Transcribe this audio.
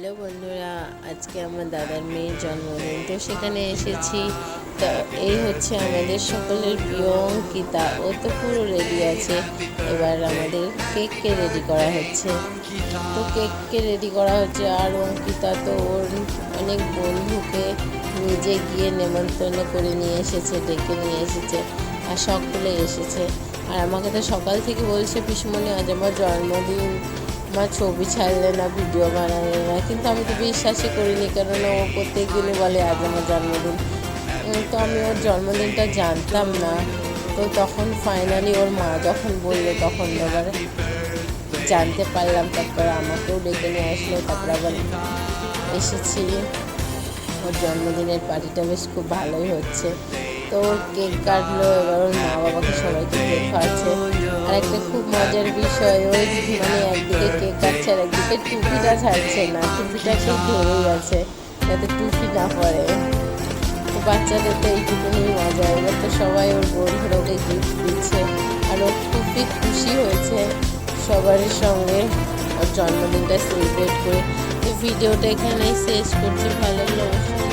Hello বন্ধুরা, আজকে আমার দাদার মেয়ের জন্মদিন। তো সেখানে এসেছি। তো এই হচ্ছে আমাদের সকলের প্রিয় অঙ্কিতা। ও তো পুরো রেডি আছে। এবার আমাদের কেককে রেডি করা হচ্ছে। তো কেককে রেডি করা হচ্ছে। আর অঙ্কিতা তো ওর অনেক বন্ধুকে নিজে গিয়ে নেমন্তন্ন করে নিয়ে এসেছে, ডেকে নিয়ে এসেছে আর সকলে এসেছে। আর আমাকে তো সকাল থেকে বলছে, পিসমণি, আজ আমার জন্মদিন। আমার ছবি ছাড়লে না ভিডিও বানালে না। কিন্তু আমি তো বিশ্বাসই করিনি, কেননা ও প্রত্যেক দিনই বলে, আজ আমার জন্মদিন। তো আমি ওর জন্মদিনটা জানতাম না। তো তখন ফাইনালি ওর মা যখন বলল, তখন এবার জানতে পারলাম। তারপর আমাকেও ডেকে নিয়ে আসলো, তারপর আবার এসেছি। ওর জন্মদিনের পার্টিটা বেশ খুব ভালোই হচ্ছে। তো ওর কেক কাটলো, এবার ওর মা বাবাকে সবাইকে কেক খাওয়াচ্ছে। আর একটা খুব মজার বিষয় ওই মানে একদিকে কেক কাটছে আর একদিকে টুপিটা ছাড়ছে না, টুপিটা ঠিক ধরেই আছে, যাতে টুপি না পড়ে বাচ্চাদের তো এইটুকুনি মজা, এবার তো সবাই ওর বন্ধুরা ওকে গিফট দিচ্ছে। আর ও খুবই খুশি হয়েছে সবার সঙ্গে ওর জন্মদিনটা সেলিব্রেট করে। ভিডিওটা এখানেই শেষ করছি, ভালো লাগলে।